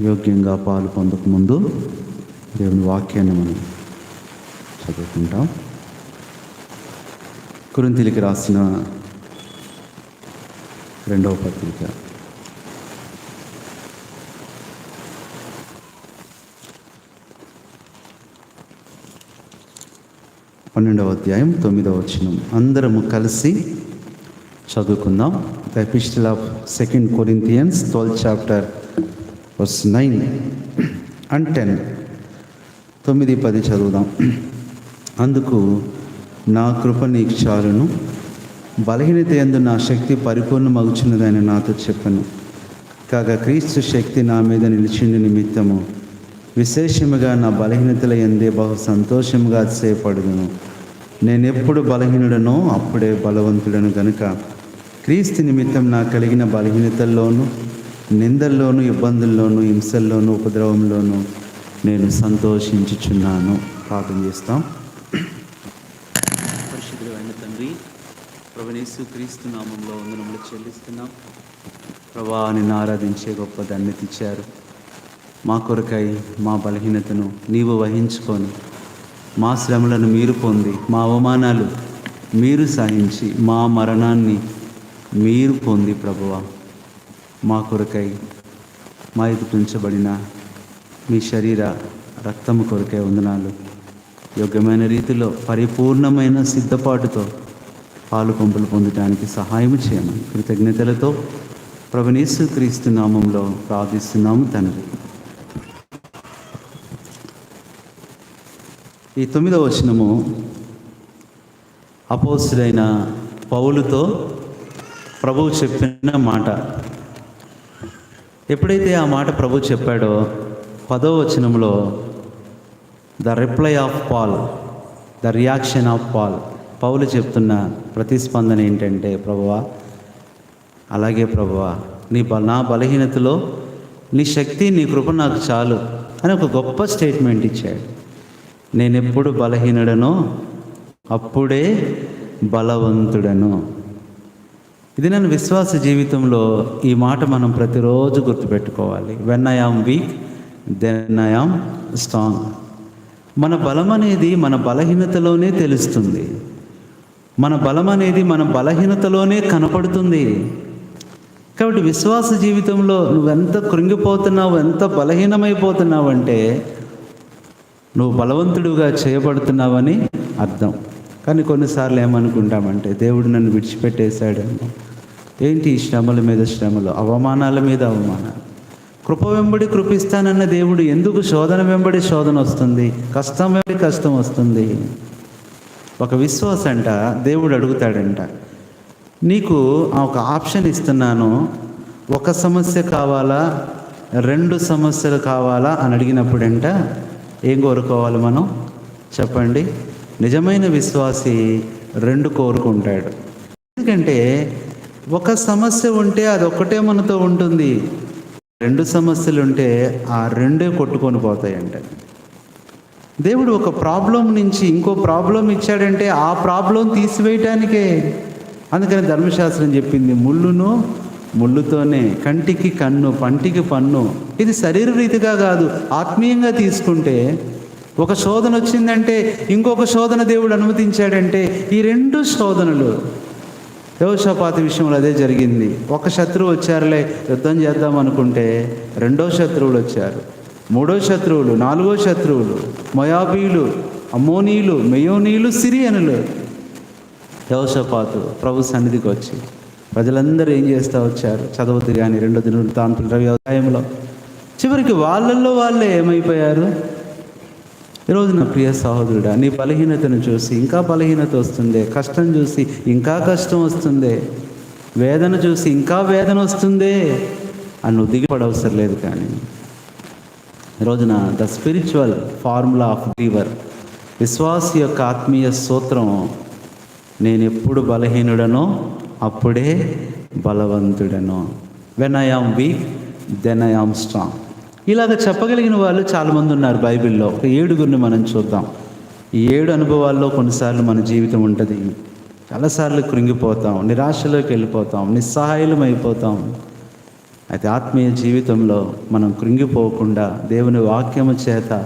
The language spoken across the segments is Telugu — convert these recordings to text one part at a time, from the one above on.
యోగ్యంగా పాలు పొందకముందు దేవుని వాక్యాన్ని మనం చదువుకుంటాం. కురింతిలికి రాసిన రెండవ పత్రిక. పన్నెండవ అధ్యాయం తొమ్మిదవ వచనం. అందరము కలిసి చదువుకుందాం. The epistle of second Corinthians twelfth chapter verse nine and ten తొమ్మిది పది చదువుదాం. అందుకు నా కృప నీకు చాలును బలహీనత ఎందు నా శక్తి పరిపూర్ణమగుచున్నదని నాతో చెప్పను. కాగా క్రీస్తు శక్తి నా మీద నిలిచిన నిమిత్తము. విశేషముగా నా బలహీనతల ఎందే బహు సంతోషముగా సేపడుదును నేను ఎప్పుడు బలహీనుడనో అప్పుడే బలవంతుడను గనుక. క్రీస్తు నిమిత్తం నా కలిగిన బలహీనతల్లోనూ నిందల్లోనూ ఇబ్బందుల్లోనూ హింసల్లోనూ ఉపద్రవంలోనూ నేను సంతోషించుచున్నాను. ప్రార్థన చేస్తాం. పరిశుద్ధుడు అయిన తండ్రి ప్రభనేసు క్రీస్తు నామంలో వందనములు చెల్లిస్తున్నాం. ప్రభా నిన్ను ఆరాధించే గొప్ప ధన్యత ఇచ్చారు. మా కొరకై మా బలహీనతను నీవు వహించుకొని మా శ్రమలను మీరు పొంది మా అవమానాలు మీరు సహించి మా మరణాన్ని మీరు పొంది ప్రభువా. మా కొరకై మా ఎదుటి ఉంచబడిన మీ శరీర రక్తము కొరకై వందనాలు. యోగ్యమైన రీతిలో పరిపూర్ణమైన సిద్ధపాటుతో పాలు పంపులు పొందడానికి సహాయం చేయమని కృతజ్ఞతలతో ప్రభునేసు క్రీస్తు నామంలో ప్రార్థిస్తున్నాము తండ్రి. ఈ తొమ్మిదవ వచనము అపోసుడైన పౌలుతో ప్రభువు చెప్పిన మాట. ఎప్పుడైతే ఆ మాట ప్రభు చెప్పాడో పదో వచనంలో the reply of Paul the reaction of Paul. పౌలు చెప్తున్న ప్రతిస్పందన ఏంటంటే ప్రభువా అలాగే ప్రభువా నీ బ నా బలహీనతలో నీ శక్తి నీ కృప నాకు చాలు అని ఒక గొప్ప స్టేట్మెంట్ ఇచ్చాడు. నేనెప్పుడు బలహీనుడనో అప్పుడే బలవంతుడను. ఇది నన్ను విశ్వాస జీవితంలో ఈ మాట మనం ప్రతిరోజు గుర్తుపెట్టుకోవాలి. When I am weak then I am strong మన బలం అనేది మన బలహీనతలోనే తెలుస్తుంది. మన బలం అనేది మన బలహీనతలోనే కనపడుతుంది. కాబట్టి విశ్వాస జీవితంలో నువ్వెంత కృంగిపోతున్నావు ఎంత బలహీనమైపోతున్నావు అంటే నువ్వు బలవంతుడుగా చేయబడుతున్నావని అర్థం. కానీ కొన్నిసార్లు ఏమనుకుంటామంటే దేవుడు నన్ను విడిచిపెట్టేశాడేమో ఏంటి ఈ శ్రమల మీద శ్రమలు? అవమానాల మీద అవమానాలు. కృప వెంబడి కృపిస్తానన్న దేవుడు ఎందుకు శోధన వెంబడి శోధన వస్తుంది? కష్టం వెంబడి కష్టం వస్తుంది. ఒక విశ్వాస అంట దేవుడు అడుగుతాడంట నీకు ఒక ఆప్షన్ ఇస్తున్నాను. ఒక సమస్య కావాలా? రెండు సమస్యలు కావాలా? అని అడిగినప్పుడంట ఏం కోరుకోవాలి మనం? చెప్పండి. నిజమైన విశ్వాసి రెండు కోరుకుంటాడు. ఎందుకంటే ఒక సమస్య ఉంటే అది ఒక్కటే మనతో ఉంటుంది. రెండు సమస్యలు ఉంటే ఆ రెండే కొట్టుకొని పోతాయంట. దేవుడు ఒక ప్రాబ్లం నుంచి ఇంకో ప్రాబ్లం ఇచ్చాడంటే ఆ ప్రాబ్లం తీసివేయటానికే. అందుకని ధర్మశాస్త్రం చెప్పింది ముళ్ళును ముళ్ళుతోనే కంటికి కన్ను పంటికి పన్ను. ఇది శరీర రీతిగా కాదు ఆత్మీయంగా తీసుకుంటే. ఒక శోధన వచ్చిందంటే ఇంకొక శోధన దేవుడు అనుమతించాడంటే ఈ రెండు శోధనలు యోషపాతి విషయంలో అదే జరిగింది. ఒక శత్రువు వచ్చారులే యుద్ధం చేద్దాం అనుకుంటే రెండో శత్రువులు వచ్చారు. మూడో శత్రువులు నాలుగో శత్రువులు మొయాబీలు అమ్మోనీలు మెయోనీలు సిరియనులు. యోషపాతు ప్రభు సన్నిధికి వచ్చి ప్రజలందరూ ఏం చేస్తూ వచ్చారు? చదవద్దు కానీ రెండో దిన తాంతుల వ్యవసాయంలో చివరికి వాళ్ళల్లో వాళ్ళే ఏమైపోయారు? ఈరోజు నా ప్రియ సహోదరుడా నీ బలహీనతను చూసి ఇంకా బలహీనత వస్తుంది కష్టం చూసి ఇంకా కష్టం వస్తుంది వేదన చూసి ఇంకా వేదన వస్తుంది అని నువ్వు దిగిపడవసరం లేదు కానీ ఈరోజున the spiritual formula of believer విశ్వాసి యొక్క ఆత్మీయ సూత్రం నేను ఎప్పుడు బలహీనుడనో అప్పుడే బలవంతుడనో. When I am weak then I am strong ఇలాగ చెప్పగలిగిన వాళ్ళు చాలామంది ఉన్నారు బైబిల్లో. ఒక ఏడుగురిని మనం చూద్దాం. ఈ ఏడు అనుభవాల్లో కొన్నిసార్లు మన జీవితం ఉంటుంది. చాలాసార్లు కృంగిపోతాం నిరాశలోకి వెళ్ళిపోతాం నిస్సహాయులం అయిపోతాం అయితే ఆత్మీయ జీవితంలో మనం కృంగిపోకుండా దేవుని వాక్యము చేత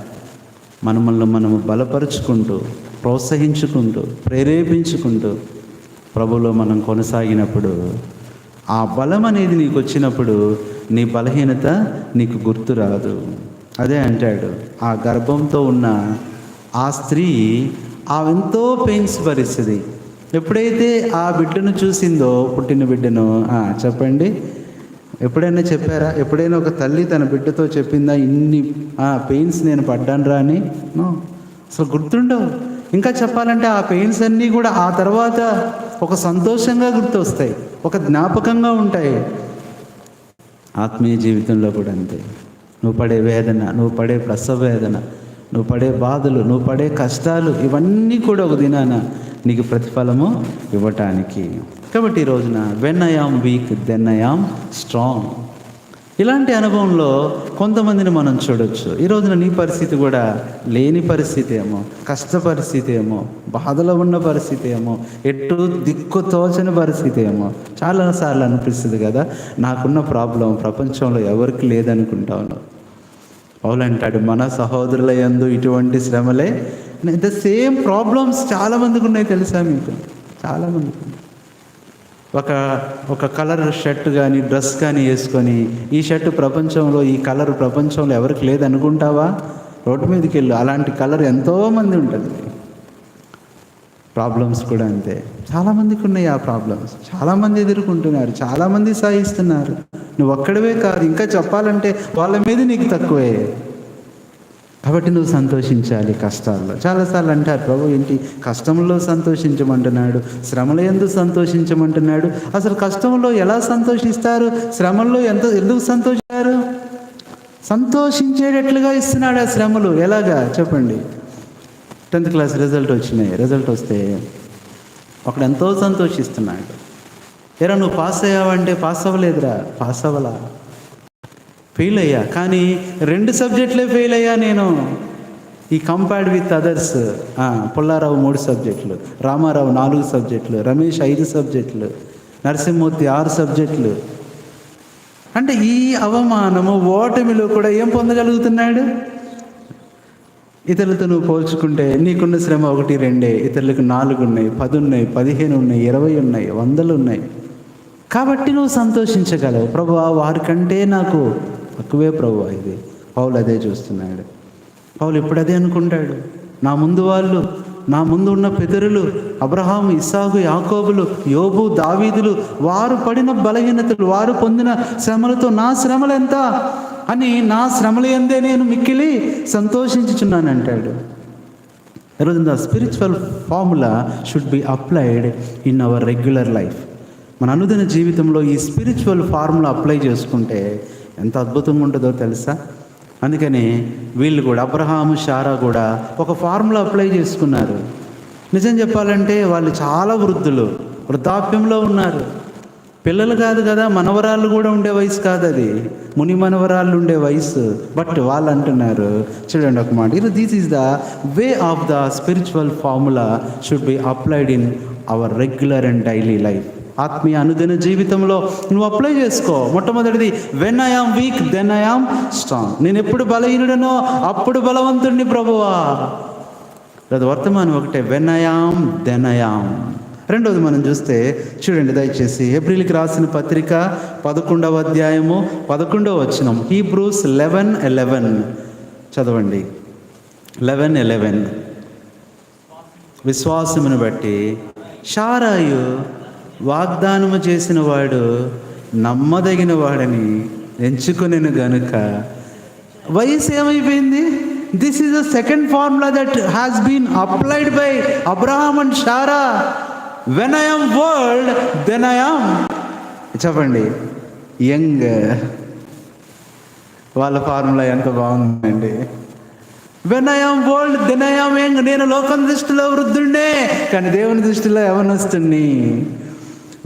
మనమల్ని మనము బలపరుచుకుంటూ ప్రోత్సహించుకుంటూ ప్రేరేపించుకుంటూ ప్రభులో మనం కొనసాగినప్పుడు ఆ బలం అనేది నీకు వచ్చినప్పుడు నీ బలహీనత నీకు గుర్తు రాదు. అదే అంటాడు ఆ గర్భంతో ఉన్న ఆ స్త్రీ ఆమెంతో పెయిన్స్ భరిస్తుంది. ఎప్పుడైతే ఆ బిడ్డను చూసిందో పుట్టిన బిడ్డను చెప్పండి. ఎప్పుడైనా చెప్పారా? ఎప్పుడైనా ఒక తల్లి తన బిడ్డతో చెప్పిందా ఇన్ని పెయిన్స్ నేను పడ్డాను రా అని? అసలు గుర్తుండవు. ఇంకా చెప్పాలంటే ఆ పెయిన్స్ అన్నీ కూడా ఆ తర్వాత ఒక సంతోషంగా గుర్తొస్తాయి ఒక జ్ఞాపకంగా ఉంటాయి. ఆత్మీయ జీవితంలో కూడా అంతే. నువ్వు పడే వేదన నువ్వు పడే ప్రసవ వేదన నువ్వు పడే బాధలు నువ్వు పడే కష్టాలు ఇవన్నీ కూడా ఒక దినాన నీకు ప్రతిఫలము ఇవ్వటానికి. కాబట్టి ఈ రోజున when I am weak then I am strong ఇలాంటి అనుభవంలో కొంతమందిని మనం చూడొచ్చు. ఈ రోజున నీ పరిస్థితి కూడా లేని పరిస్థితి ఏమో కష్ట పరిస్థితి ఏమో బాధలో ఉన్న పరిస్థితి ఏమో ఎటు దిక్కు తోచని పరిస్థితి ఏమో చాలాసార్లు అనిపిస్తుంది కదా. నాకున్న ప్రాబ్లం ప్రపంచంలో ఎవరికి లేదనుకుంటాను పౌలు మన సహోదరుల యందు ఇటువంటి శ్రమలే ద సేమ్ ప్రాబ్లమ్స్ చాలా మందికి ఉన్నాయి తెలుసా మీకు? చాలామందికి ఉన్నాయి. ఒక ఒక కలర్ షర్ట్ కానీ డ్రెస్ కానీ వేసుకొని ఈ షర్ట్ ప్రపంచంలో ఈ కలర్ ప్రపంచంలో ఎవరికి లేదనుకుంటావా రోడ్డు మీదకి వెళ్ళు. అలాంటి కలర్ ఎంతోమంది ఉంటుంది. ప్రాబ్లమ్స్ కూడా అంతే. చాలామందికి ఉన్నాయి ఆ ప్రాబ్లమ్స్. చాలామంది ఎదుర్కొంటున్నారు. చాలామంది సాగిస్తున్నారు నువ్వు ఒక్కడవే కాదు. ఇంకా చెప్పాలంటే వాళ్ళ మీద నీకు తక్కువే. కాబట్టి నువ్వు సంతోషించాలి కష్టాల్లో. చాలాసార్లు అంటారు ప్రభు ఏంటి? కష్టంలో సంతోషించమంటున్నాడు శ్రమలో ఎందుకు సంతోషించమంటున్నాడు. అసలు కష్టంలో ఎలా సంతోషిస్తారు? శ్రమల్లో ఎంత ఎందుకు సంతోషిస్తారు? సంతోషించేటట్లుగా ఇస్తున్నాడు ఆ శ్రమలు. ఎలాగా? చెప్పండి. టెన్త్ క్లాస్ రిజల్ట్ వచ్చినాయి. రిజల్ట్ వస్తే ఒకడు ఎంతో సంతోషిస్తున్నాడు. ఎరా నువ్వు పాస్ అయ్యావంటే పాస్ అవ్వలేదురా. పాస్ అవ్వలా. ఫెయిల్ అయ్యా కానీ రెండు సబ్జెక్టులే ఫెయిల్ అయ్యా నేను. ఈ కంపేర్డ్ విత్ అదర్స్ పుల్లారావు మూడు సబ్జెక్టులు రామారావు నాలుగు సబ్జెక్టులు రమేష్ ఐదు సబ్జెక్టులు నరసింహమూర్తి ఆరు సబ్జెక్టులు. అంటే ఈ అవమానము ఓటమిలో కూడా ఏం పొందగలుగుతున్నాడు? ఇతరులతో నువ్వు పోల్చుకుంటే నీకున్న శ్రమ ఒకటి రెండే ఇతరులకు నాలుగు ఉన్నాయి పది ఉన్నాయి పదిహేను ఉన్నాయి ఇరవై ఉన్నాయి వందలు ఉన్నాయి. కాబట్టి నువ్వు సంతోషించగలవు. ప్రభు వారికంటే నాకు తక్కువే ప్రభు ఇది. పౌలు అదే చూస్తున్నాడు. పౌలు ఇప్పుడు అదే అనుకుంటాడు. నా ముందు వాళ్ళు నా ముందు ఉన్న పెదరులు అబ్రహాం ఇస్సాకు యాకోబులు యోబు దావీదులు వారు పడిన బలహీనతలు వారు పొందిన శ్రమలతో నా శ్రమలు ఎంత? అని నా శ్రమలు ఎందే నేను మిక్కిలి సంతోషించుచున్నాను అంటాడు ఈరోజు the spiritual formula should be applied in our regular life మన అనుదిన జీవితంలో ఈ స్పిరిచువల్ ఫార్ములా అప్లై చేసుకుంటే ఎంత అద్భుతంగా ఉంటుందో తెలుసా? అందుకని వీళ్ళు కూడా అబ్రహాము షారా కూడా ఒక ఫార్ములా అప్లై చేసుకున్నారు. నిజం చెప్పాలంటే వాళ్ళు చాలా వృద్ధులు వృద్ధాప్యంలో ఉన్నారు. పిల్లలు కాదు కదా మనవరాళ్ళు కూడా ఉండే వయసు కాదు అది. ముని మనవరాళ్ళు ఉండే వయసు. బట్ వాళ్ళు అంటున్నారు చూడండి ఒక మాట ఇది this is the way of the spiritual formula should be applied in our regular and daily life ఆత్మీయ అనుదిన జీవితంలో నువ్వు అప్లై చేసుకో. మొట్టమొదటిది when I am weak then I am strong నేను ఎప్పుడు బలహీనుడనో అప్పుడు బలవంతుడిని ప్రభువా. అది వర్తమానం ఒకటే when I am then I am రెండోది మనం చూస్తే చూడండి దయచేసి ఏప్రిల్కి రాసిన పత్రిక పదకొండవ అధ్యాయము పదకొండవ వచనం హీబ్రూస్ లెవెన్ ఎలెవెన్ చదవండి. లెవెన్ ఎలెవెన్ విశ్వాసమును బట్టి షారాయు వాగ్దానము చేసిన వాడు నమ్మదగిన వాడని ఎంచుకునేను గనుక. వయసు ఏమైపోయింది? This is the second formula that has been applied by Abraham and Sarah when I'm world then I'm చెప్పండి. యంగ్ వాళ్ళ ఫార్ములా ఎంత బాగుందండి. When I'm world then I'm young నేను లోకం దృష్టిలో వృద్ధుండే కానీ దేవుని దృష్టిలో యవనస్తుని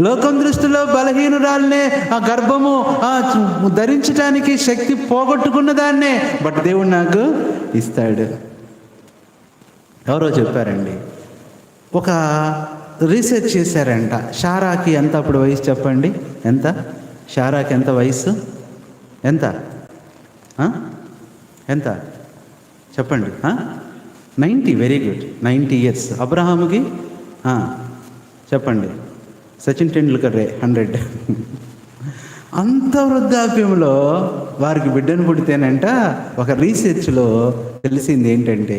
లోకం దృష్టిలో బలహీనురాలనే ఆ గర్భము ఆ ధరించడానికి శక్తి పోగొట్టుకున్న దాన్నే. బట్ దేవుడు నాకు ఇస్తాడు. ఎవరో చెప్పారండి. ఒక రీసెర్చ్ చేశారంట. షారాకి ఎంత అప్పుడు వయసు చెప్పండి? ఎంత? షారాకి ఎంత వయసు? ఎంత? ఎంత? చెప్పండి. Ninety very good. Ninety years. అబ్రహాముకి? చెప్పండి. సచిన్ టెండూల్కర్ రే హండ్రెడ్. అంత వృద్ధాప్యంలో వారికి బిడ్డను పుడితేనంట ఒక రీసెర్చ్లో తెలిసింది ఏంటంటే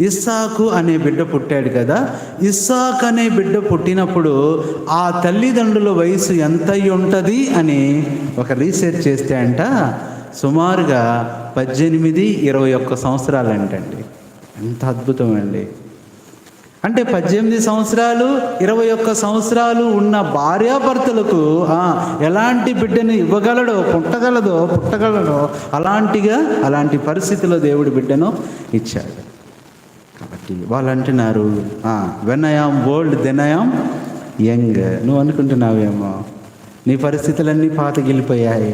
ఇస్సాకు అనే బిడ్డ పుట్టాడు కదా ఇస్సాక్ అనే బిడ్డ పుట్టినప్పుడు ఆ తల్లిదండ్రుల వయసు ఎంత ఉంటుంది అని ఒక రీసెర్చ్ చేస్తే అంట సుమారుగా పద్దెనిమిది ఇరవై ఒక్క సంవత్సరాలు అంటండి ఎంత అద్భుతం అండి అంటే పద్దెనిమిది సంవత్సరాలు ఇరవై ఒక్క సంవత్సరాలు ఉన్న భార్యాభర్తలకు ఎలాంటి బిడ్డను ఇవ్వగలడో పుట్టగలదో పుట్టగలడో అలాంటిగా అలాంటి పరిస్థితిలో దేవుడు బిడ్డను ఇచ్చాడు. కాబట్టి వాళ్ళు అంటున్నారు when I am old then I am young నువ్వు అనుకుంటున్నావేమో నీ పరిస్థితులన్నీ పాతగిలిపోయాయి.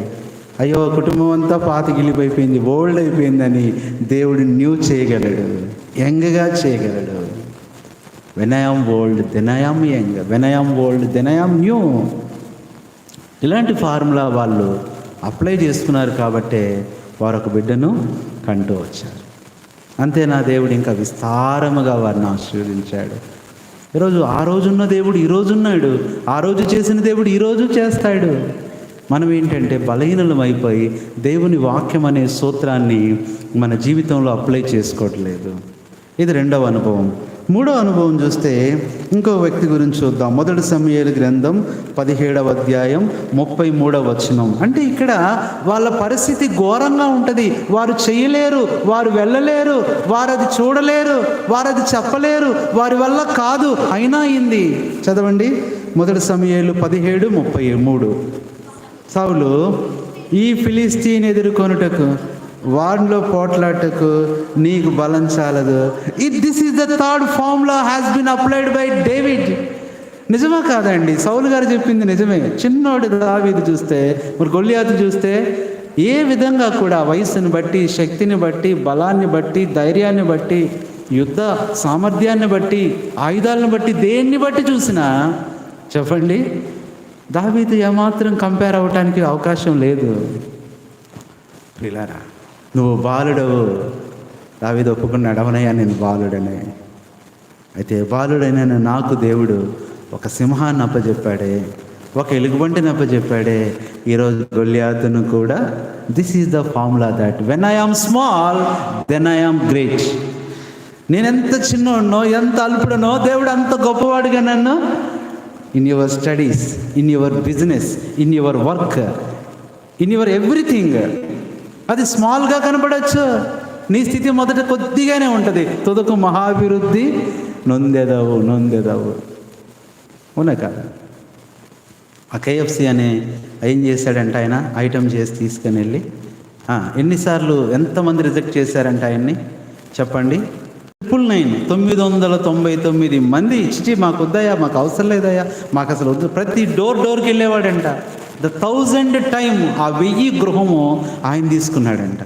అయ్యో కుటుంబం అంతా పాతగిలిపోయిపోయింది ఓల్డ్ అయిపోయిందని దేవుడు న్యూ చేయగలడు యంగ్గా చేయగలడు. When I am old then I am young when I am old then I am new. ఇలాంటి ఫార్ములా వాళ్ళు అప్లై చేసుకున్నారు కాబట్టే వారు ఒక బిడ్డను కంటూ వచ్చారు. అంతే నా దేవుడు ఇంకా విస్తారముగా వారిని ఆశీర్వదించాడు. ఈరోజు ఆ రోజున్న దేవుడు ఈరోజున్నాడు ఉన్నాడు ఆ రోజు చేసిన దేవుడు ఈరోజు చేస్తాడు. మనం ఏంటంటే బలహీనలం అయిపోయి దేవుని వాక్యం అనే సూత్రాన్ని మన జీవితంలో అప్లై చేసుకోవట్లేదు. ఇది రెండవ అనుభవం. మూడో అనుభవం చూస్తే ఇంకో వ్యక్తి గురించి చూద్దాం. మొదటి సమయాల గ్రంథం పదిహేడవ అధ్యాయం ముప్పై మూడవ వచనం. అంటే ఇక్కడ వాళ్ళ పరిస్థితి ఘోరంగా ఉంటుంది. వారు చేయలేరు వారు వెళ్ళలేరు వారు అది చూడలేరు వారు అది చెప్పలేరు వారి వల్ల కాదు అయినా అయింది. చదవండి. మొదటి సమయాలు పదిహేడు ముప్పై మూడు. సౌలు ఈ ఫిలిస్తీన్ ఎదుర్కొనుటకు వాడిలో పోట్లాటకు నీకు బలం చాలదు. It this is the third formula has been applied by David నిజమా కాదండి. సౌలు గారు చెప్పింది నిజమే. చిన్నోడి దావీది చూస్తే మరి గొల్లియాతు చూస్తే ఏ విధంగా కూడా వయస్సుని బట్టి శక్తిని బట్టి బలాన్ని బట్టి ధైర్యాన్ని బట్టి యుద్ధ సామర్థ్యాన్ని బట్టి ఆయుధాలను బట్టి దేన్ని బట్టి చూసినా చెప్పండి దావీదు ఏమాత్రం కంపేర్ అవ్వటానికి అవకాశం లేదు. ప్రిలారా నువ్వు బాలుడవు. దావిది ఒప్పుకున్నాడు అవునయ్యా నేను బాలుడనే. అయితే బాలుడైన నాకు దేవుడు ఒక సింహాన్ని అప్పచెప్పాడే ఒక ఎలుగుబంటిని అప్పచెప్పాడే ఈరోజు గొల్లియాతును కూడా this is the formula that when I am small then I am great నేను ఎంత ఎంత అల్పుడనో దేవుడు అంత గొప్పవాడుగా నన్ను in your studies in your business in your work in your everything అది స్మాల్గా కనపడవచ్చు నీ స్థితి మొదట కొద్దిగానే ఉంటుంది. తుదకు మహాభివృద్ధి నొందెదవు నొందెదవు. అవునా కదా? ఆ కేఎఫ్సి అనే ఏం చేశాడంట ఆయన? ఐటమ్ చేసి తీసుకుని వెళ్ళి. ఎన్నిసార్లు ఎంతమంది రిజెక్ట్ చేశారంట ఆయన్ని? చెప్పండి. ట్రిపుల్ నైన్ తొమ్మిది వందల తొంభై తొమ్మిది మంది. ఇచ్చి మాకు వద్దయా మాకు అవసరం లేదయ్యా. మాకు అసలు వద్దు. ప్రతి డోర్ డోర్కి వెళ్ళేవాడంట. ద థౌజండ్ టైం ఆ వెయ్యి గృహము ఆయన తీసుకున్నాడంట.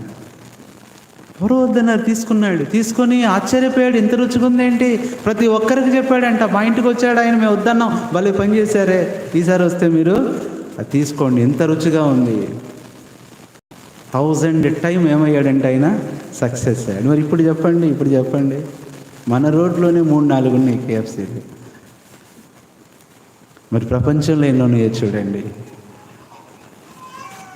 ఎవరో వద్దన్నారు తీసుకున్నాడు. తీసుకొని ఆశ్చర్యపోయాడు ఇంత రుచిగా ఏంటి? ప్రతి ఒక్కరికి చెప్పాడంట మా ఇంటికి వచ్చాడు ఆయన మేము వద్దన్నాం. భలే పని చేశారే. ఈసారి వస్తే మీరు అది తీసుకోండి ఎంత రుచిగా ఉంది. థౌజండ్ టైం ఏమయ్యాడంటే ఆయన? సక్సెస్ అయ్యాడు. మరి ఇప్పుడు చెప్పండి ఇప్పుడు చెప్పండి. మన రోడ్లోనే మూడు నాలుగు ఉన్నాయి కేఎఫ్సీలు మరి ప్రపంచంలో ఎన్నో ఉన్నాయో చూడండి.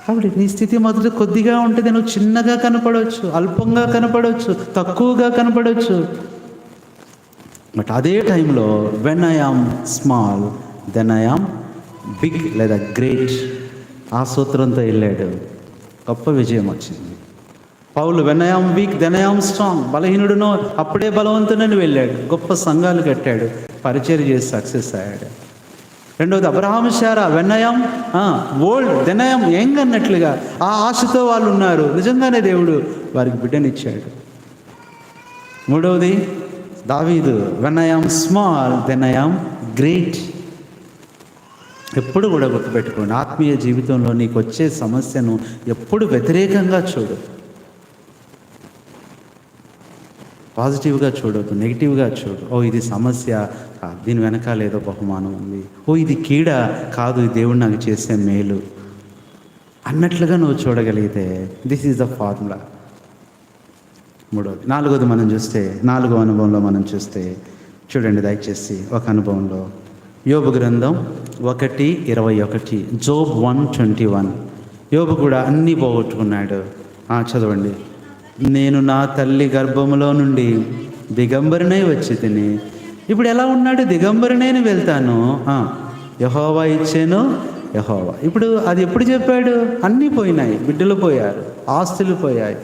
కాబట్టి నీ స్థితి మొదట కొద్దిగా ఉంటుంది నువ్వు చిన్నగా కనపడవచ్చు అల్పంగా కనపడవచ్చు తక్కువగా కనపడవచ్చు. బట్ అదే టైంలో when I am small then I am big లేదా గ్రేట్ ఆ సూత్రంతో వెళ్ళాడు. గొప్ప విజయం వచ్చింది. పౌలు when weak then I am strong బలహీనుడును అప్పుడే బలవంతునని వెళ్ళాడు. గొప్ప సంఘాలు కట్టాడు. పరిచయం చేసి సక్సెస్ అయ్యాడు. రెండవది Abraham Sarah when I am old then I am young అన్నట్లుగా ఆ ఆశతో వాళ్ళు ఉన్నారు. నిజంగానే దేవుడు వారికి బిడ్డనిచ్చాడు. మూడవది దావీదు వెన్నయం స్మాల్ దెనయం గ్రేట్. ఎప్పుడు కూడా గుర్తుపెట్టుకోండి ఆత్మీయ జీవితంలో నీకు వచ్చే సమస్యను ఎప్పుడు వ్యతిరేకంగా చూడు పాజిటివ్గా చూడొద్దు నెగిటివ్గా చూడు. ఓ ఇది సమస్య దీని వెనకాల ఏదో బహుమానం ఉంది. ఓ ఇది కీడ కాదు. ఈ దేవుడు నాకు చేసే మేలు. అన్నట్లుగా నువ్వు చూడగలిగితే దిస్ ఈజ్ ద ఫార్ములా మూడోది. నాలుగోది మనం చూస్తే నాలుగో అనుభవంలో మనం చూస్తే చూడండి దయచేసి ఒక అనుభవంలో. యోబు గ్రంథం ఒకటి ఇరవై ఒకటి జోబ్ వన్ ట్వంటీ వన్. యోబు కూడా అన్నీ పోగొట్టుకున్నాడు. చదవండి. నేను నా తల్లి గర్భములో నుండి దిగంబరినై వచ్చి తిని ఇప్పుడు ఎలా ఉన్నాడు? దిగంబరినైన వెళ్తాను. యహోవా ఇచ్చాను యహోవా. ఇప్పుడు అది ఎప్పుడు చెప్పాడు? అన్నీ పోయినాయి. బిడ్డలు పోయారు ఆస్తులు పోయాయి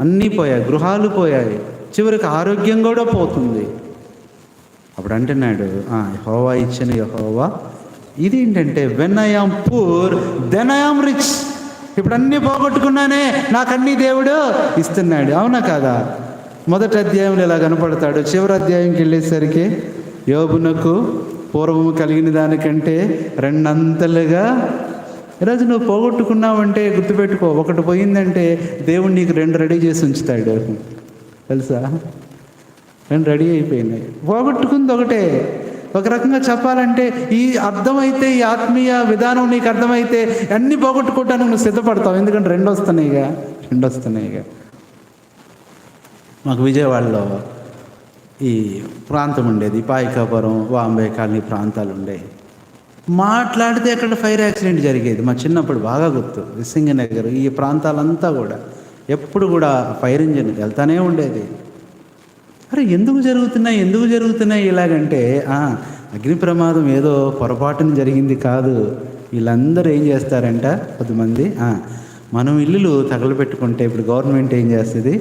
అన్నీ పోయాయి గృహాలు పోయాయి. చివరికి ఆరోగ్యం కూడా పోతుంది. అప్పుడు అంటున్నాడు "ఆ, ఇచ్చిన యహోవా. ఇది ఏంటంటే when I am poor then I am rich. ఇప్పుడు అన్నీ పోగొట్టుకున్నానే నాకు దేవుడు ఇస్తున్నాడు. అవునా కాదా? మొదటి అధ్యాయంలో ఇలా కనపడతాడు. చివరి అధ్యాయంకి వెళ్ళేసరికి యోబునకు పూర్వము కలిగిన దానికంటే రెండంతలుగా ఈరోజు నువ్వు పోగొట్టుకున్నావంటే గుర్తుపెట్టుకో ఒకటి పోయిందంటే దేవుడు నీకు రెండు రెడీ చేసి ఉంచుతాడు. తెలుసా? రెండు రెడీ అయిపోయినాయి. పోగొట్టుకుంది ఒకటే. ఒక రకంగా చెప్పాలంటే ఈ అర్థమైతే ఈ ఆత్మీయ విధానం నీకు అర్థమైతే అన్నీ పోగొట్టుకోవటానికి నువ్వు సిద్ధపడతావు. ఎందుకంటే రెండు వస్తున్నాయిగా రెండు వస్తున్నాయిగా మాకు విజయవాడలో ఈ ప్రాంతం ఉండేది. పాయికాపురం వాంబే కాలనీ ప్రాంతాలు ఉండేవి. మాట్లాడితే అక్కడ ఫైర్ యాక్సిడెంట్ జరిగేది. మా చిన్నప్పుడు బాగా గుర్తు. విసింగనగర్ ఈ ప్రాంతాలంతా కూడా ఎప్పుడు కూడా ఫైర్ ఇంజిన్ వెళ్తానే ఉండేది. అరే ఎందుకు జరుగుతున్నాయి ఎందుకు జరుగుతున్నాయి ఇలాగంటే అగ్ని ప్రమాదం ఏదో పొరపాటున జరిగింది కాదు. వీళ్ళందరూ ఏం చేస్తారంట కొద్దిమంది మనం ఇల్లులు తగలబెట్టుకుంటే ఇప్పుడు గవర్నమెంట్ ఏం చేస్తుంది?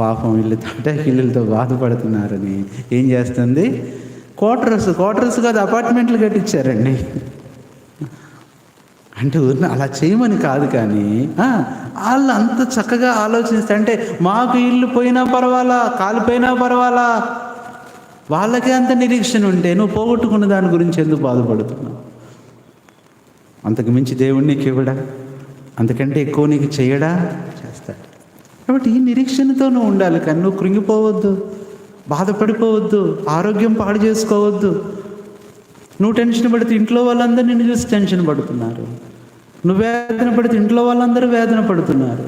పాపం ఇల్లు తాటాకి ఇల్లులతో బాధపడుతున్నారని ఏం చేస్తుంది? క్వార్టర్స్ క్వార్టర్స్ కాదు అపార్ట్మెంట్లు కట్టించారండి. అంటే ఊరిని అలా చేయమని కాదు కానీ వాళ్ళు అంత చక్కగా ఆలోచిస్తే అంటే మాకు ఇల్లు పోయినా పర్వాలా కాలిపోయినా పర్వాలా? వాళ్ళకే అంత నిరీక్షణ ఉంటే నువ్వు పోగొట్టుకున్న దాని గురించి ఎందుకు బాధపడుతున్నావు? అంతకు మించి దేవుడు నీకు ఇవ్వడా? అంతకంటే ఎక్కువ నీకు చేయడా? చేస్తాడు. కాబట్టి ఈ నిరీక్షణతో నువ్వు ఉండాలి కానీ నువ్వు కృంగిపోవద్దు బాధపడిపోవద్దు ఆరోగ్యం పాడు చేసుకోవద్దు. నువ్వు టెన్షన్ పడితే ఇంట్లో వాళ్ళందరూ నిన్ను చూసి టెన్షన్ పడుతున్నారు. నువ్వు వేదన పడితే ఇంట్లో వాళ్ళందరూ వేదన పడుతున్నారు.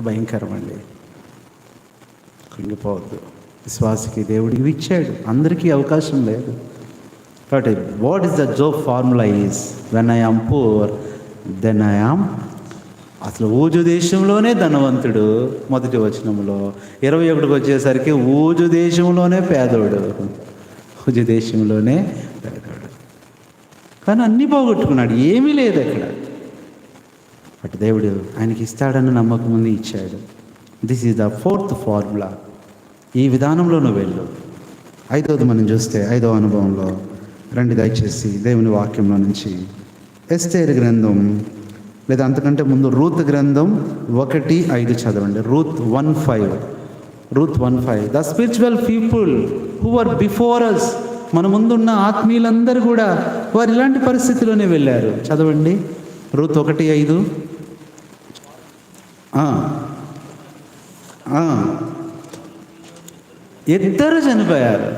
భయంకరం అండి కృంగిపోవద్దు. విశ్వాసకి దేవుడికి ఇవి ఇచ్చాడు. అందరికీ అవకాశం లేదు. But what is the Joe formula is when I am poor then I am అసలు ఊజు దేశంలోనే ధనవంతుడు మొదటి వచనంలో. ఇరవై ఒకటికి వచ్చేసరికి ఊజు దేశంలోనే పేదోడు. ఊజు దేశంలోనే తను అన్నీ పోగొట్టుకున్నాడు ఏమీ లేదు అక్కడ. బట్ దేవుడు ఆయనకి ఇస్తాడన్న నమ్మకం ఉంది ఇచ్చాడు. This is the fourth formula ఈ విధానంలో నువ్వు వెళ్ళు. ఐదవది మనం చూస్తే ఐదవ అనుభవంలో రండి దయచేసి దేవుని వాక్యంలో నుంచి ఎస్తేరు గ్రంథం లేదా అంతకంటే ముందు రూత్ గ్రంథం ఒకటి ఐదు చదవండి. Ruth one five. Ruth one five. The spiritual people who are before us మన ముందున్న ఆత్మీయులందరూ కూడా వారు ఇలాంటి పరిస్థితిలోనే వెళ్ళారు. చదవండి. రూత్ ఒకటి ఐదు. ఇద్దరు చనిపోయారు.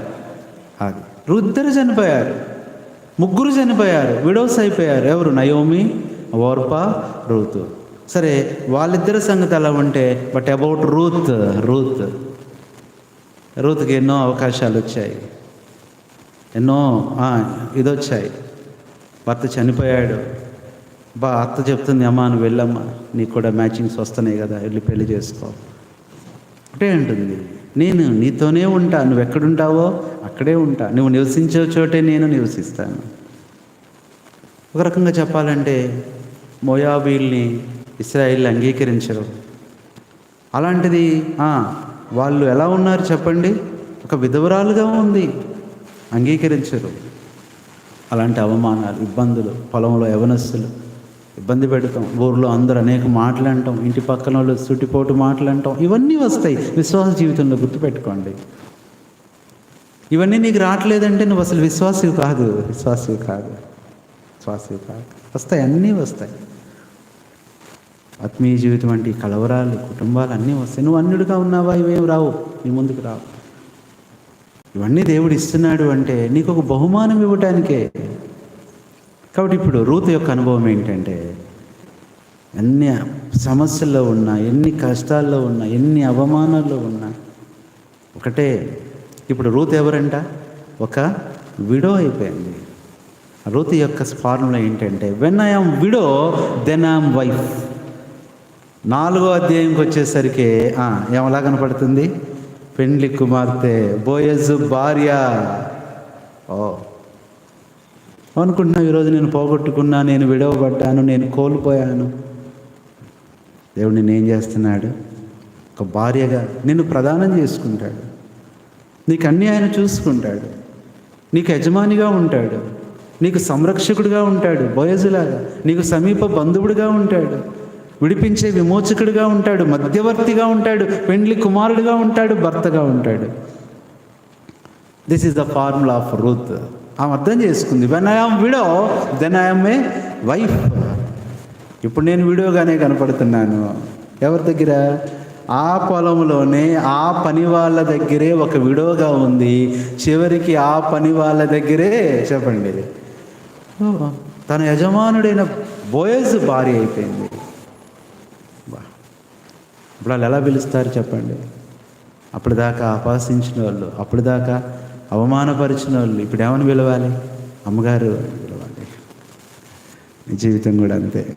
అది ఇద్దరు చనిపోయారు. ముగ్గురు చనిపోయారు. విడోస్ అయిపోయారు. ఎవరు? Naomi Orpah Ruth. సరే వాళ్ళిద్దరి సంగతి ఎలా ఉంటే? But about Ruth Ruth. రూత్కి ఎన్నో అవకాశాలు వచ్చాయి. ఎన్నో ఇదొచ్చాయి. ఇది వచ్చాయి భర్త చనిపోయాడు. బా అత్త చెప్తుంది అమ్మా నువ్వు వెళ్ళమ్మా నీకు కూడా మ్యాచింగ్స్ వస్తున్నాయి కదా వెళ్ళి పెళ్ళి చేసుకో. ఒకటే ఉంటుంది నేను నీతోనే ఉంటా నువ్వు ఎక్కడుంటావో అక్కడే ఉంటా. నువ్వు నివసించే చోటే నేను నివసిస్తాను. ఒక రకంగా చెప్పాలంటే మోయాబీల్ని ఇస్రాయిల్ అంగీకరించరు. అలాంటిది వాళ్ళు ఎలా ఉన్నారు చెప్పండి? ఒక విధవరాలుగా ఉంది. అంగీకరించరు. అలాంటి అవమానాలు ఇబ్బందులు పొలంలో యవనస్తులు ఇబ్బంది పెడతాం. ఊర్లో అందరూ అనేక మాటలు అంటాం. ఇంటి పక్కన వాళ్ళు సుటిపోటు మాటలు అంటాం. ఇవన్నీ వస్తాయి. విశ్వాస జీవితంలో గుర్తుపెట్టుకోండి. ఇవన్నీ నీకు రావట్లేదంటే నువ్వు అసలు విశ్వాసివి కాదు. విశ్వాసివి కాదు. విశ్వాసివి కాదు. వస్తాయి. అన్నీ వస్తాయి. ఆత్మీయ జీవితం అంటే కలవరాలు కుటుంబాలు అన్నీ వస్తాయి. నువ్వు అన్యుడిగా ఉన్నావా? ఇవేం రావు. నీ ముందుకు రావు. ఇవన్నీ దేవుడు ఇస్తున్నాడు అంటే నీకు ఒక బహుమానం ఇవ్వటానికే. కాబట్టి ఇప్పుడు రూత్ యొక్క అనుభవం ఏంటంటే ఎన్ని సమస్యల్లో ఉన్నా ఎన్ని కష్టాల్లో ఉన్నా ఎన్ని అవమానాల్లో ఉన్నా ఒకటే. ఇప్పుడు రూత్ ఎవరంట? ఒక విడో అయిపోయింది. రూత్ యొక్క ఫార్ములా ఏంటంటే when I'm widow then I'm wife నాలుగో అధ్యాయంకి వచ్చేసరికి ఆ, ఏమలా కనపడుతుంది? పెండ్లి కుమార్తె బోయజు భార్య. ఓ. అనుకుంటున్నా ఈరోజు నేను పోగొట్టుకున్నా నేను విడవబడ్డాను నేను కోల్పోయాను. దేవుడు నేను ఏం చేస్తున్నాడు? ఒక భార్యగా నిన్ను ప్రదానం చేసుకుంటాడు. నీకు అన్నీ ఆయన చూసుకుంటాడు. నీకు యజమానిగా ఉంటాడు. నీకు సంరక్షకుడిగా ఉంటాడు బోయజులాగా. నీకు సమీప బంధువుడిగా ఉంటాడు. విడిపించే విమోచకుడిగా ఉంటాడు మధ్యవర్తిగా ఉంటాడు పెండ్లి కుమారుడిగా ఉంటాడు భర్తగా ఉంటాడు. This is the formula of Ruth ఆమె అర్థం చేసుకుంది. When I'm widow then I'm a wife ఇప్పుడు నేను విడోగానే కనపడుతున్నాను. ఎవరి దగ్గర? ఆ పొలంలోనే ఆ పని వాళ్ళ దగ్గరే ఒక విడోగా ఉంది. చివరికి ఆ పని వాళ్ళ దగ్గరే చెప్పండి. తన యజమానుడైన బోయజ్ భార్య అయిపోయింది. అప్పుడు వాళ్ళు ఎలా పిలుస్తారు చెప్పండి? అప్పుడు దాకా వాళ్ళు అప్పుడు దాకా అవమానపరిచిన వాళ్ళు ఇప్పుడు ఏమని పిలవాలి? అమ్మగారు అని పిలవాలి. నీ జీవితం కూడా అంతే.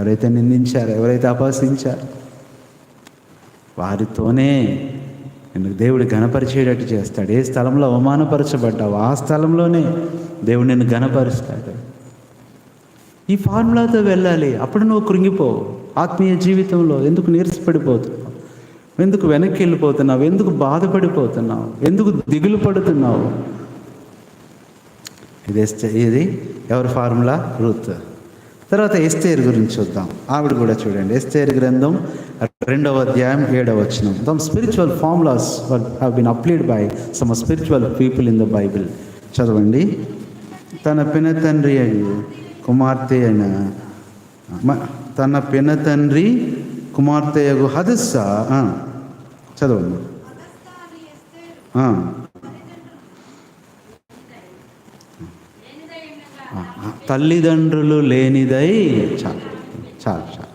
ఎవరైతే నిందించారో ఎవరైతే అపహసించారో వారితోనే నిన్ను దేవుడు గణపరిచేటట్టు చేస్తాడు. ఏ స్థలంలో అవమానపరచబడ్డావు ఆ స్థలంలోనే దేవుడు నిన్ను గణపరుస్తాడు ఈ ఫార్ములాతో వెళ్ళాలి. అప్పుడు నువ్వు కృంగిపోవు. ఆత్మీయ జీవితంలో ఎందుకు నీరసపడిపోతున్నావు ఎందుకు వెనక్కి వెళ్ళిపోతున్నావు? ఎందుకు బాధపడిపోతున్నావు? ఎందుకు దిగులు పడుతున్నావు? ఇది ఇది ఎవరి ఫార్ములా? రూత్. తర్వాత ఎస్తేర్ గురించి చూద్దాం. ఆవిడ కూడా చూడండి. ఎస్తేర్ గ్రంథం రెండవ అధ్యాయం ఏడవ వచనం. Them spiritual formulas have been applied by some spiritual people in the Bible చదవండి. తన పిన తండ్రి అయి కుమార్తె అయిన మ- తన పినతండ్రి కుమార్తె అగు హదస్స చదవండి. తల్లిదండ్రులు లేనిదై చాలు చాలు చాలు.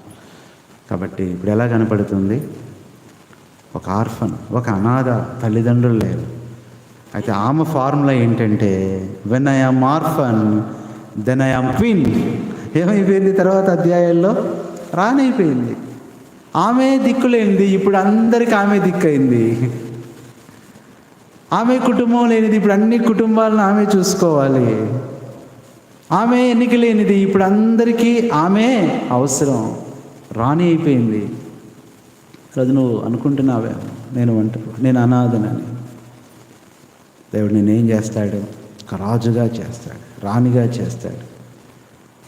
కాబట్టి ఇప్పుడు ఎలా కనపడుతుంది? ఒక ఆర్ఫన్ ఒక అనాథ తల్లిదండ్రులు లేరు. అయితే ఆమె ఫార్ములా ఏంటంటే when I am orphan then I am queen ఏమైపోయింది తర్వాత అధ్యాయాల్లో రానైపోయింది. ఆమె దిక్కులేనిది ఇప్పుడు అందరికి ఆమె దిక్కైంది. ఆమె కుటుంబం లేనిది ఇప్పుడు అన్ని కుటుంబాలను ఆమె చూసుకోవాలి. ఆమె ఎన్నిక లేనిది ఇప్పుడు అందరికీ ఆమె అవసరం. రాని అయిపోయింది అది నువ్వు అనుకుంటున్నావే? నేను వంట నేను అనాథనని. దేవుడు నేనేం చేస్తాడు? ఒక రాజుగా చేస్తాడు రాణిగా చేస్తాడు.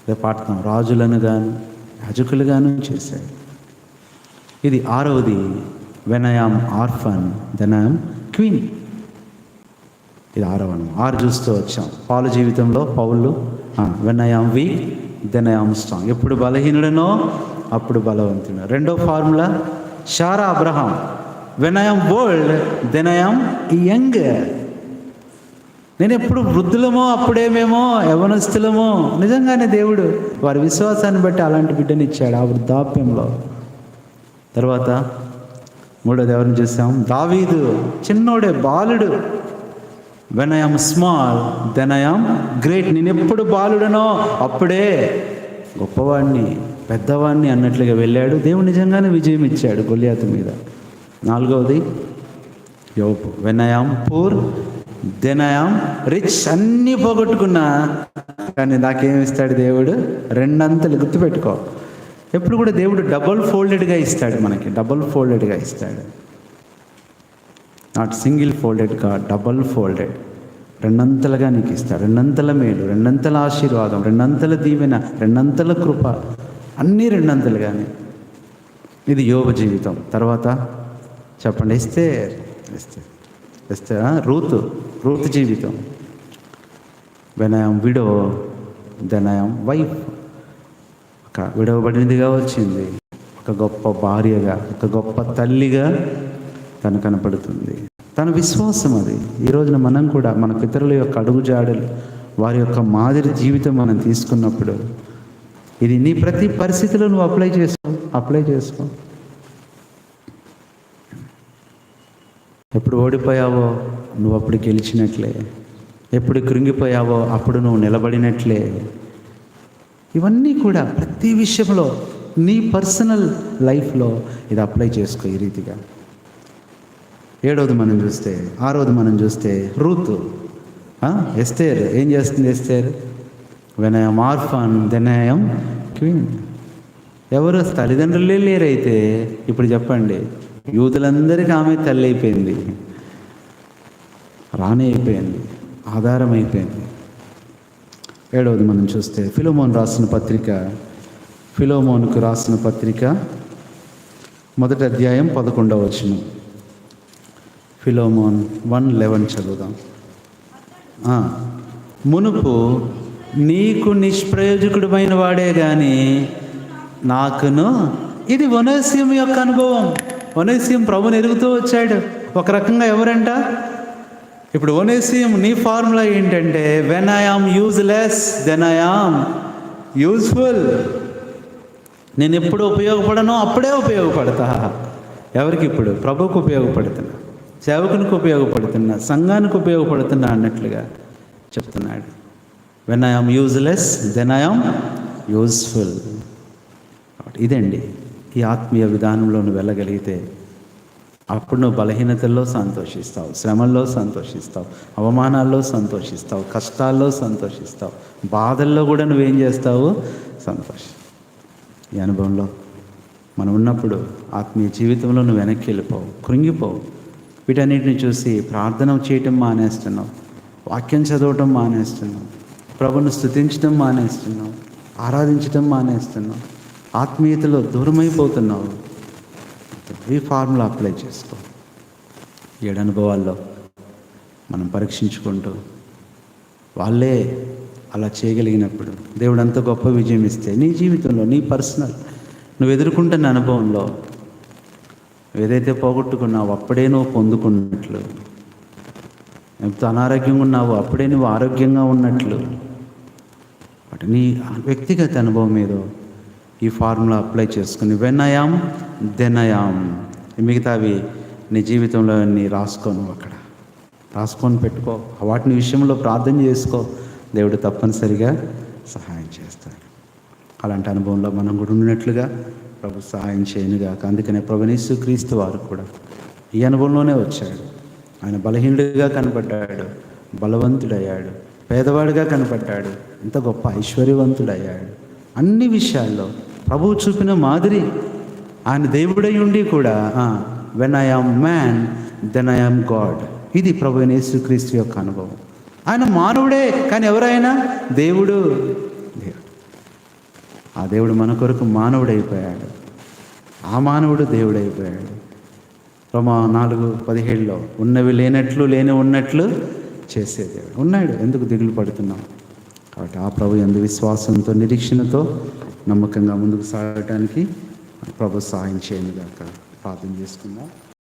రేపు పాడతాం రాజులను గాను యాజకులుగాను చేశాడు. ఇది ఆరవది when I am orphan then I'm queen. ఇది ఆరవనం ఆరు చూస్తూ వచ్చాం. పౌలు జీవితంలో పౌళ్ళు when I am weak then I am strong. ఎప్పుడు బలహీనుడనో అప్పుడు బలవంతుడు రెండో formula Sarah Abraham. When I am old then young. నేను ఎప్పుడు వృద్ధులమో అప్పుడేమేమో యవనస్తులమో. నిజంగానే దేవుడు వారి విశ్వాసాన్ని బట్టి అలాంటి బిడ్డనిచ్చాడు ఆ వృద్ధాప్యంలో. తర్వాత మూడోది ఎవరిని చూసాం? దావీదు చిన్నోడే బాలుడు. When I'm small then I'm great నేను ఎప్పుడు బాలుడనో అప్పుడే గొప్పవాడిని పెద్దవాడిని అన్నట్లుగా వెళ్ళాడు. దేవుడు నిజంగానే విజయం ఇచ్చాడు గొలియాతు మీద. నాలుగవది యోపు when I am poor then I am rich అన్నీ పోగొట్టుకున్నా. కానీ నాకేమి ఇస్తాడు దేవుడు? రెండంతలు గుర్తుపెట్టుకో. ఎప్పుడు కూడా దేవుడు డబుల్ ఫోల్డెడ్గా ఇస్తాడు మనకి. డబుల్ ఫోల్డెడ్గా ఇస్తాడు. నాట్ సింగిల్ ఫోల్డెడ్గా డబల్ ఫోల్డెడ్ రెండంతలుగా నీకు ఇస్తాడు రెండంతల మేలు రెండంతల ఆశీర్వాదం రెండంతల దీవెన రెండంతల కృప. అన్నీ రెండంతలుగానే. ఇది యోగ జీవితం. తర్వాత చెప్పండి. ఇస్తే ఇస్తే రూత్ రూత్ జీవితం. When I'm widow then I'm wife ఒక విడవబడినదిగా వచ్చింది. ఒక గొప్ప భార్యగా ఒక గొప్ప తల్లిగా తను కనపడుతుంది. తన విశ్వాసం అది. ఈ రోజున మనం కూడా మన పితరుల యొక్క అడుగుజాడలు వారి యొక్క మాదిరి జీవితం మనం తీసుకున్నప్పుడు ఇది నీ ప్రతి పరిస్థితిలో నువ్వు అప్లై చేసుకో అప్లై చేసుకో. ఎప్పుడు ఓడిపోయావో నువ్వు అప్పుడు గెలిచినట్లే. ఎప్పుడు కృంగిపోయావో అప్పుడు నువ్వు నిలబడినట్లే. ఇవన్నీ కూడా ప్రతి విషయంలో నీ పర్సనల్ లైఫ్లో ఇది అప్లై చేసుకో ఈ రీతిగా. ఏడవది మనం చూస్తే ఆరోది మనం చూస్తే రూతు. ఎస్తేర్. ఏం చేస్తుంది ఎస్తేర్? వినయం ఆర్ఫాన్ దినయం క్వీన్. ఎవరు? తల్లిదండ్రులే లేరైతే ఇప్పుడు చెప్పండి. యూతులందరికీ ఆమె తల్లి అయిపోయింది. రాణి అయిపోయింది. ఆధారం అయిపోయింది. ఏడవది మనం చూస్తే ఫిలోమోన్ రాసిన పత్రిక ఫిలోమోన్కు రాసిన పత్రిక మొదటి అధ్యాయం పదకొండవ వచ్చిన ఫిలోమోన్ వన్ లెవెన్ చదువుదాం. మునుపు నీకు నిష్ప్రయోజకుడమైన వాడే కానీ నాకును ఇది వనస్యం యొక్క అనుభవం. వనస్యం ప్రభుని ఎరుగుతూ వచ్చాడు. ఒక రకంగా ఎవరంట? ఇప్పుడు ఓనేసియం నీ ఫార్ములా ఏంటంటే when I am useless then I am useful నేను ఎప్పుడు ఉపయోగపడనో అప్పుడే ఉపయోగపడతా. ఎవరికి ఇప్పుడు? ప్రభువుకు ఉపయోగపడుతున్నా సేవకునికి ఉపయోగపడుతున్నా సంఘానికి ఉపయోగపడుతున్నా అన్నట్లుగా చెప్తున్నాడు. When I am useless then I am useful ఇదండి. ఈ ఆత్మీయ విధానంలో నువ్వు వెళ్ళగలిగితే అప్పుడు నువ్వు బలహీనతల్లో సంతోషిస్తావు శ్రమల్లో సంతోషిస్తావు అవమానాల్లో సంతోషిస్తావు కష్టాల్లో సంతోషిస్తావు బాధల్లో కూడా నువ్వేం చేస్తావు? సంతోషం ఈ అనుభవంలో మనం ఉన్నప్పుడు ఆత్మీయ జీవితంలో నువ్వు వెనక్కి వెళ్ళిపోవు కృంగిపోవు. వీటన్నిటిని చూసి ప్రార్థన చేయటం మానేస్తున్నావు వాక్యం చదవటం మానేస్తున్నావు ప్రభును స్థుతించడం మానేస్తున్నావు ఆరాధించటం మానేస్తున్నావు. ఆత్మీయతలో దూరమైపోతున్నావు. ఈ ఫార్ములా అప్లై చేసుకో. ఏడు అనుభవాల్లో మనం పరీక్షించుకుంటూ వాళ్ళే అలా చేయగలిగినప్పుడు దేవుడు అంత గొప్ప విజయం ఇస్తే నీ జీవితంలో నీ పర్సనల్ నువ్వు ఎదుర్కొంటున్న అనుభవంలో ఏదైతే పోగొట్టుకున్నావు అప్పుడే నువ్వు పొందుకున్నట్లు ఎంత అనారోగ్యంగా ఉన్నావు అప్పుడే నువ్వు ఆరోగ్యంగా ఉన్నట్లు. అటు నీ వ్యక్తిగత అనుభవం ఏదో ఈ ఫార్ములా అప్లై చేసుకుని when I am then I am మిగతావి నీ జీవితంలో నీ రాసుకోను అక్కడ. రాసుకొని పెట్టుకో. వాటిని విషయంలో ప్రార్థన చేసుకో. దేవుడు తప్పనిసరిగా సహాయం చేస్తాడు. అలాంటి అనుభవంలో మనం కూడా ఉన్నట్లుగా ప్రభు సహాయం చేయనుగా అందుకనే ప్రభునేసు క్రీస్తు వారు కూడా ఈ అనుభవంలోనే వచ్చాడు. ఆయన బలహీనుడిగా కనపడ్డాడు. బలవంతుడయ్యాడు. పేదవాడిగా కనపడ్డాడు. ఇంత గొప్ప ఐశ్వర్యవంతుడయ్యాడు. అన్ని విషయాల్లో ప్రభువు చూపిన మాదిరి ఆయన దేవుడై ఉండి కూడా when I am man then I am God ఇది ప్రభు యేసుక్రీస్తు యొక్క అనుభవం. ఆయన మానవుడే కానీ ఎవరైనా దేవుడు దేవుడు ఆ దేవుడు మన కొరకు మానవుడైపోయాడు. ఆ మానవుడు దేవుడైపోయాడు. రోమా నాలుగు పదిహేడులో ఉన్నవి లేనట్లు లేని ఉన్నట్లు చేసే దేవుడు ఉన్నాడు ఎందుకు దిగులు పడుతున్నాం? కాబట్టి ఆ ప్రభు ఎందు విశ్వాసంతో నిరీక్షణతో నమ్మకంగా ముందుకు సాగటానికి ప్రభు సహాయం చేయను గాక. ప్రార్థన చేసుకుందాం.